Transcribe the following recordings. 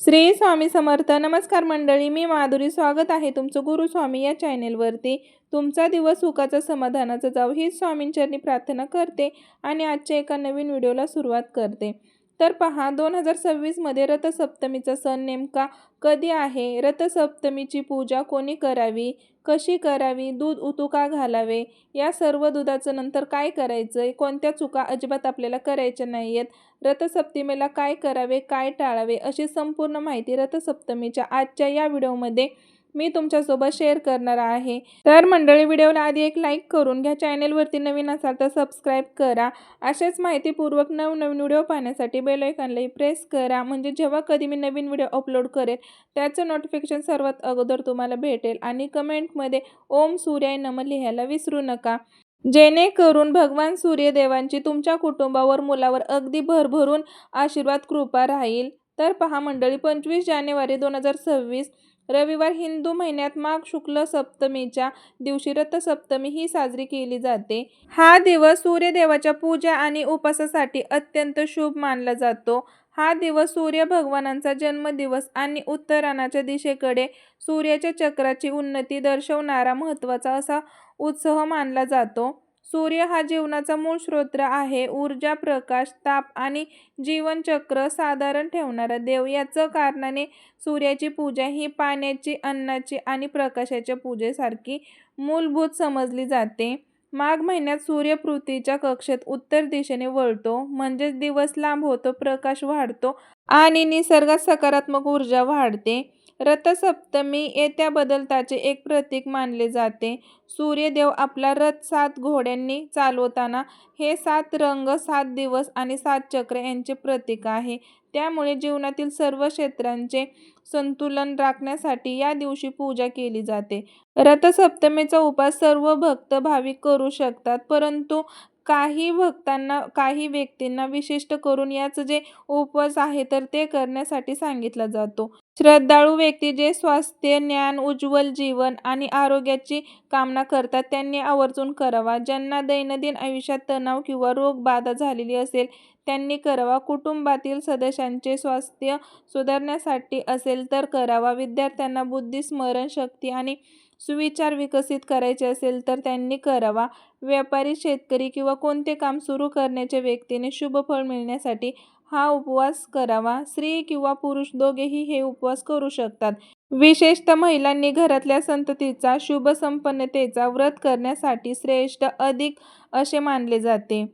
श्री स्वामी समर्थ नमस्कार मंडळी मी माधुरी. स्वागत आहे तुमचं गुरु स्वामी या चॅनेलवरती. तुमचा दिवस सुखाचा समाधानाचा जाऊ ही स्वामींचरणी प्रार्थना करते आणि आजच्या एका नवीन व्हिडिओला सुरुवात करते. तर पहा दोन हजार सव्वीसमध्ये रथसप्तमीचा सण नेमका कधी आहे? रथसप्तमीची पूजा कोणी करावी? कशी करावी? दूध उतू का घालावे? या सर्व दुधाचं नंतर काय करायचं आहे कोणत्या चुका अजिबात आपल्याला करायच्या नाही आहेत रथसप्तमीला काय करावे? काय टाळावे? अशी संपूर्ण माहिती रथसप्तमीच्या आजच्या या व्हिडिओमध्ये मी तुमच्यासोबत शेअर करणार आहे. तर मंडळी व्हिडिओला आधी एक लाईक करून घ्या. चॅनेलवरती नवीन असाल तर सबस्क्राईब करा. अशाच माहितीपूर्वक नवनवीन व्हिडिओ पाहण्यासाठी बेलायकॉनलाही प्रेस करा. म्हणजे जेव्हा कधी मी नवीन व्हिडिओ अपलोड करेल त्याचं नोटिफिकेशन सर्वात अगोदर तुम्हाला भेटेल. आणि कमेंटमध्ये ओम सूर्याय नम लिहायला विसरू नका. जेणेकरून भगवान सूर्यदेवांची तुमच्या कुटुंबावर मुलावर अगदी भरभरून आशीर्वाद कृपा राहील. तर पहा मंडळी पंचवीस जानेवारी दोन हजार सव्वीस रविवार हिंदू महिन्यात माघ शुक्ल सप्तमीच्या दिवशी रथसप्तमी ही साजरी केली जाते. हा दिवस सूर्यदेवाच्या पूजा आणि उपासासाठी अत्यंत शुभ मानला जातो. हा दिवस सूर्य भगवानांचा जन्मदिवस आणि उत्तरायणाच्या दिशेकडे सूर्याच्या चक्राची उन्नती दर्शवणारा महत्त्वाचा असा उत्सव मानला जातो. सूर्य हा जीवनाचा मूळ स्रोत आहे. ऊर्जा प्रकाश ताप आणि जीवनचक्र साधारण ठेवणारा देव. याचं कारणाने सूर्याची पूजा ही पाण्याची अन्नाची आणि प्रकाशाच्या पूजेसारखी मूलभूत समजली जाते. माघ महिन्यात सूर्य पृथ्वीच्या कक्षेत उत्तर दिशेने वळतो. म्हणजेच दिवस लांब होतो प्रकाश वाढतो आणि निसर्गात सकारात्मक ऊर्जा वाढते. रथसप्तमी येत्या बदलताचे एक प्रतीक मानले जाते. सूर्यदेव आपला रथ सात घोड्यांनी चालवताना हे सात रंग सात दिवस आणि सात चक्र यांचे प्रतीक आहे. त्यामुळे जीवनातील सर्व क्षेत्रांचे संतुलन राखण्यासाठी या दिवशी पूजा केली जाते. रथसप्तमीचा उपास सर्व भक्त भाविक करू शकतात परंतु काही भक्तांना काही व्यक्तींना विशिष्ट करून याचं जे उपवास आहे तर ते करण्यासाठी सांगितला जातो. श्रद्धाळू व्यक्ती जे स्वास्थ्य ज्ञान उज्ज्वल जीवन आणि आरोग्याची कामना करतात त्यांनी आवर्जून करावा. ज्यांना दैनंदिन आयुष्यात तणाव किंवा रोग बाधा झालेली असेल त्यांनी करावा. कुटुंबातील सदस्यांचे स्वास्थ्य सुधारण्यासाठी असेल तर करावा. विद्यार्थ्यांना बुद्धी स्मरणशक्ती आणि सुविचार विकसित करायचे असेल तर त्यांनी करावा. व्यापारी शेतकरी किंवा कोणते काम सुरू करण्याच्या व्यक्तीने शुभ फळ मिळण्यासाठी हा उपवास करावा. स्त्री किंवा पुरुष दोघेही हे उपवास करू शकतात. विशेषतः महिलांनी घरातल्या संततीचा शुभ संपन्नतेचा व्रत करण्यासाठी श्रेष्ठ अधिक असे मानले जाते.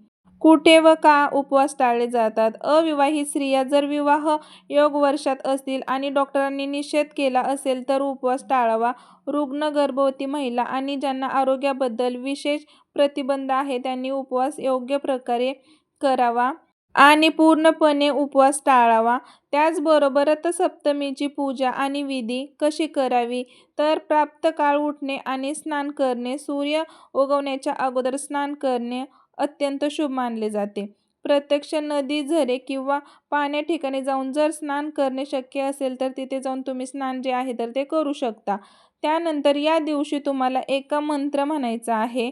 कुठे व का उपवास टाळले जातात? अविवाहित स्त्रिया जर विवाह योग वर्षात असतील आणि डॉक्टरांनी निषेध केला असेल तर उपवास टाळावा. रुग्ण गर्भवती महिला आणि ज्यांना आरोग्याबद्दल विशेष प्रतिबंध आहे त्यांनी उपवास योग्य प्रकारे करावा आणि पूर्णपणे उपवास टाळावा. त्याचबरोबर रथसप्तमीची पूजा आणि विधी कशी करावी? तर प्राप्त काळ उठणे आणि स्नान करणे सूर्य उगवण्याच्या अगोदर स्नान करणे अत्यंत शुभ मानले जाते. प्रत्यक्ष नदी झरे किंवा पाण्या ठिकाणी जाऊन जर स्नान करणे शक्य असेल तर तिथे जाऊन तुम्ही स्नान जे आहे तर ते करू शकता. त्यानंतर या दिवशी तुम्हाला एका मंत्र म्हणायचा आहे.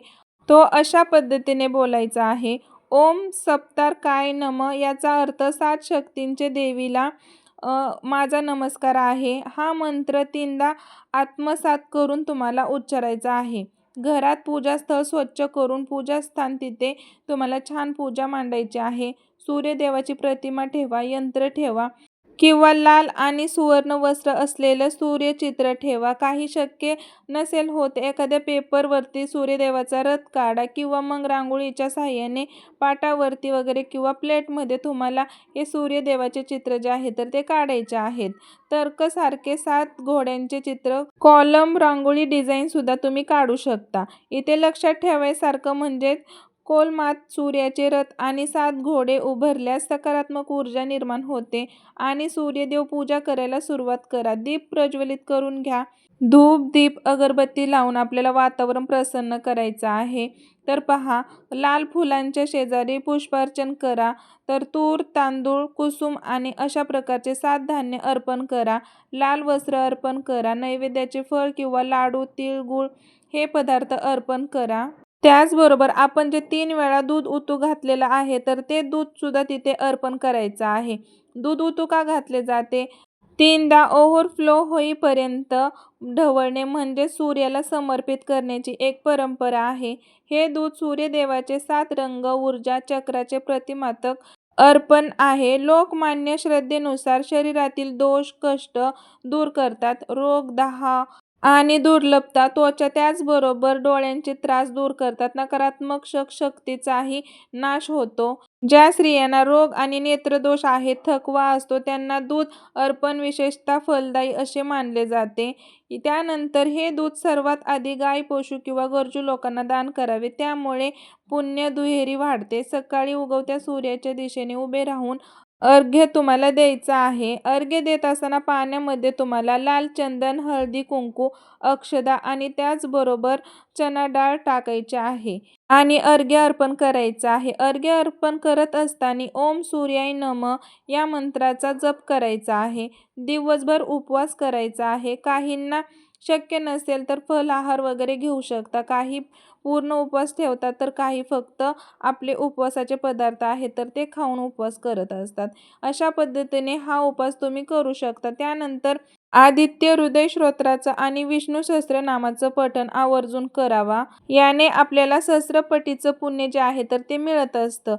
तो अशा पद्धतीने बोलायचा आहे. ओम सप्तार काय नम याचा अर्थ सात शक्तींचे देवीला माझा नमस्कार आहे. हा मंत्र तीनदा आत्मसात करून तुम्हाला उच्चारायचा आहे. घरात पूजास्थळ स्वच्छ करून पूजास्थान तिथे तुम्हाला छान पूजा मांडायची आहे. सूर्यदेवाची प्रतिमा ठेवा यंत्र ठेवा. किंवा लाल आणि सुवर्ण वस्त्र असलेलं सूर्यचित्र ठेवा. काही शक्य नसेल होत एखाद्या पेपरवरती सूर्यदेवाचा रथ काढा किंवा मग रांगोळीच्या साह्याने पाटावरती वगैरे किंवा प्लेटमध्ये तुम्हाला हे सूर्यदेवाचे चित्र जे आहे तर ते काढायचे आहेत. तर्कसारखे सात घोड्यांचे चित्र कॉलम रांगोळी डिझाईनसुद्धा तुम्ही काढू शकता. इथे लक्षात ठेवायसारखं म्हणजे कोलमात सूर्याचे रथ आणि सात घोडे उभारल्यास सकारात्मक ऊर्जा निर्माण होते आणि सूर्यदेव पूजा करायला सुरुवात करा. दीप प्रज्वलित करून घ्या. धूप दीप अगरबत्ती लावून आपल्याला वातावरण प्रसन्न करायचं आहे. तर पहा लाल फुलांच्या शेजारी पुष्पार्चन करा. तर तूर तांदूळ कुसुम आणि अशा प्रकारचे सात धान्य अर्पण करा. लाल वस्त्र अर्पण करा. नैवेद्याचे फळ किंवा लाडू तिळगुळ हे पदार्थ अर्पण करा. त्याचबरोबर आपण जे तीन वेळा दूध उतू घातलेलं आहे तर ते दूधसुद्धा तिथे अर्पण करायचं आहे दूध उतू का घातले जाते तीनदा ओव्हरफ्लो होईपर्यंत ढवळणे म्हणजे सूर्याला समर्पित करण्याची एक परंपरा आहे. हे दूध सूर्यदेवाचे सात रंग ऊर्जा चक्राचे प्रतिमातक अर्पण आहे. लोकमान्य श्रद्धेनुसार शरीरातील दोष, कष्ट दूर करतात. रोग, दहा आणि दुर्लभता त्वचा त्याचबरोबर डोळ्यांचे त्रास दूर करतात. नकारात्मक शक शक्तीचाही नाश होतो. ज्या स्त्रियांना रोग आणि नेत्रदोष आहे थकवा असतो त्यांना दूध अर्पण विशेषतः फलदायी असे मानले जाते. त्यानंतर हे दूध सर्वात आधी गाय पशू किंवा गरजू लोकांना दान करावे. त्यामुळे पुण्य दुहेरी वाढते. सकाळी उगवत्या सूर्याच्या दिशेने उभे राहून अर्घ्य तुम्हाला द्यायचा आहे. अर्घ्य देत असताना पाण्यामध्ये तुम्हाला लाल चंदन, हळदी, कुंकू, अक्षदा आणि त्याचबरोबर चणा डाळ टाकायची आहे. आणि अर्घ्य अर्पण करायचं आहे. अर्घ्य अर्पण करत असताना ओम सूर्याय नम या मंत्राचा जप करायचा आहे. दिवसभर उपवास करायचा आहे. काहींना शक्य नसेल तर फलाहार वगैरे घेऊ शकता. काही पूर्ण उपवास ठेवतात तर काही फक्त आपले उपवासाचे पदार्थ आहेत तर ते खाऊन उपवास करत असतात. अशा पद्धतीने हा उपवास तुम्ही करू शकता. त्यानंतर आदित्य हृदय श्रोत्राचं आणि विष्णू सहस्त्रनामाचं पठण आवर्जून करावा. याने आपल्याला सहस्रपटीचं पुण्य जे आहे तर ते मिळत असतं.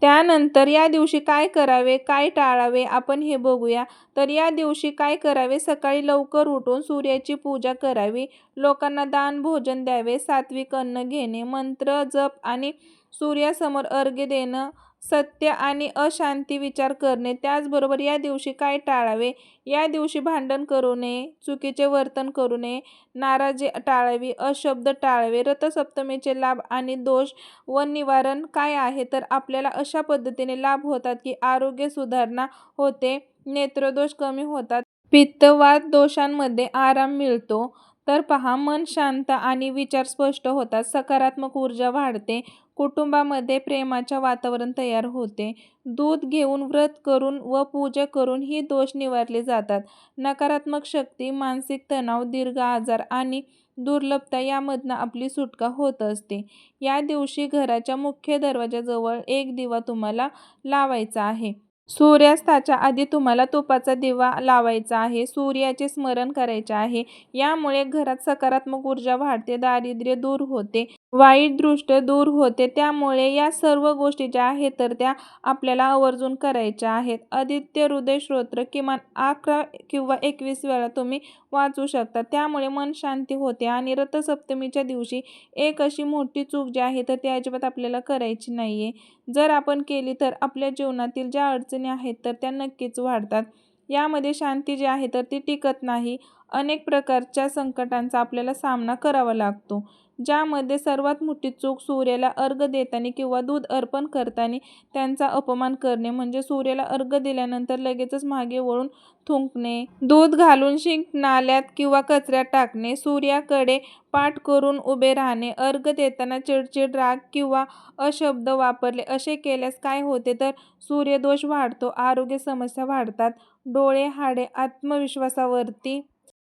त्यानंतर या दिवशी काय करावे, काय टाळावे आपण हे बघूया. तर या दिवशी काय करावे, सकाळी लवकर उठून सूर्याची पूजा करावी. लोकांना दान भोजन द्यावे. सात्विक अन्न घेणे. मंत्र जप आणि सूर्यासमोर अर्घ्य देणं. सत्य आणि अशांती विचार करणे. त्याचबरोबर या दिवशी काय टाळावे, या दिवशी भांडण करू नये, चुकीचे वर्तन करू नये, नाराजी टाळावी, अशब्द टाळावे. रथसप्तमीचे लाभ आणि दोष व निवारण काय आहे तर आपल्याला अशा पद्धतीने लाभ होतात की आरोग्य सुधारणा होते, नेत्रदोष कमी होतात, पित्तवाद दोषांमध्ये आराम मिळतो. तर पहा मन शांत आणि विचार स्पष्ट होतात. सकारात्मक ऊर्जा वाढते. कुटुंबामध्ये प्रेमाचे वातावरण तयार होते. दूध घेऊन, व्रत करून व पूजा करून ही दोष निवारले जातात. नकारात्मक शक्ती, मानसिक तणाव, दीर्घ आजार आणि दुर्लभता यामधनं आपली सुटका होत असते. या दिवशी घराच्या मुख्य दरवाजाजवळ एक दिवा तुम्हाला लावायचा आहे. सूर्यास्ताच्या आधी तुम्हाला तुपाचा दिवा लावायचा आहे. सूर्याचे स्मरण करायचे आहे. यामुळे घरात सकारात्मक ऊर्जा वाढते, दारिद्र्य दूर होते, वाईट दृष्ट दूर होते. त्यामुळे या सर्व गोष्टी ज्या आहेत तर त्या आपल्याला आवर्जून करायच्या आहेत. आदित्य हृदयश्रोत्र किमान अकरा किंवा एकवीस वेळा तुम्ही वाचू शकता. त्यामुळे मन शांती होते. आणि रथसप्तमीच्या दिवशी एक अशी मोठी चूक जी आहे तर ती अजिबात आपल्याला करायची नाहीये. जर आपण केली तर आपल्या जीवनातील ज्या अडचणी आहेत तर त्या नक्कीच वाढतात. यामध्ये शांती जी आहे तर ती टिकत नाही. अनेक प्रकारच्या संकटांचा आपल्याला सामना करावा लागतो. ज्यामध्ये सर्वात मोठी चूक सूर्याला अर्घ्य देताना किंवा दूध अर्पण करताना त्यांचा अपमान करणे म्हणजे सूर्याला अर्घ दिल्यानंतर लगेचच मागे वळून थुंकणे, दूध घालून शिंक नाल्यात किंवा कचऱ्यात टाकणे, सूर्याकडे पाठ करून उभे राहणे, अर्घ देताना चिडचिड, राग किंवा अशब्द वापरले असे केल्यास काय होते? तर सूर्यदोष वाढतो, आरोग्य समस्या वाढतात, डोळे, हाडे, आत्मविश्वासावरती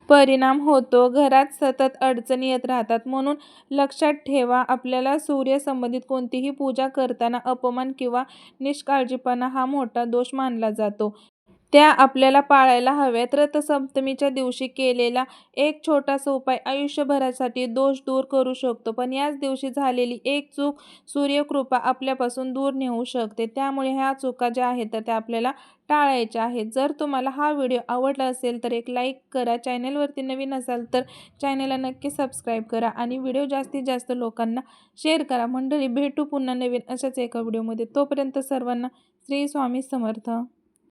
परिणाम होतो, घरात सतत अडचणी येत राहतात. म्हणून लक्षात ठेवा आपल्याला सूर्यसंबंधित कोणतीही पूजा करताना अपमान किंवा निष्काळजीपणा हा मोठा दोष मानला जातो. त्या आपल्याला पाळायला हव्यात. रथसप्तमीच्या दिवशी केलेला एक छोटासा उपाय आयुष्यभरासाठी दोष दूर करू शकतो. पण याच दिवशी झालेली एक चूक सूर्यकृपा आपल्यापासून दूर नेऊ शकते. त्यामुळे ह्या चुका ज्या आहेत तर त्या आपल्याला टाळायच्या आहेत. जर तुम्हाला हा व्हिडिओ आवडला असेल तर एक लाईक करा. चॅनेलवरती नवीन असाल तर चॅनेलला नक्की सबस्क्राईब करा आणि व्हिडिओ जास्तीत जास्त लोकांना शेअर करा. मंडळी भेटू पुन्हा नवीन अशाच एका व्हिडिओमध्ये. तोपर्यंत सर्वांना श्री स्वामी समर्थ.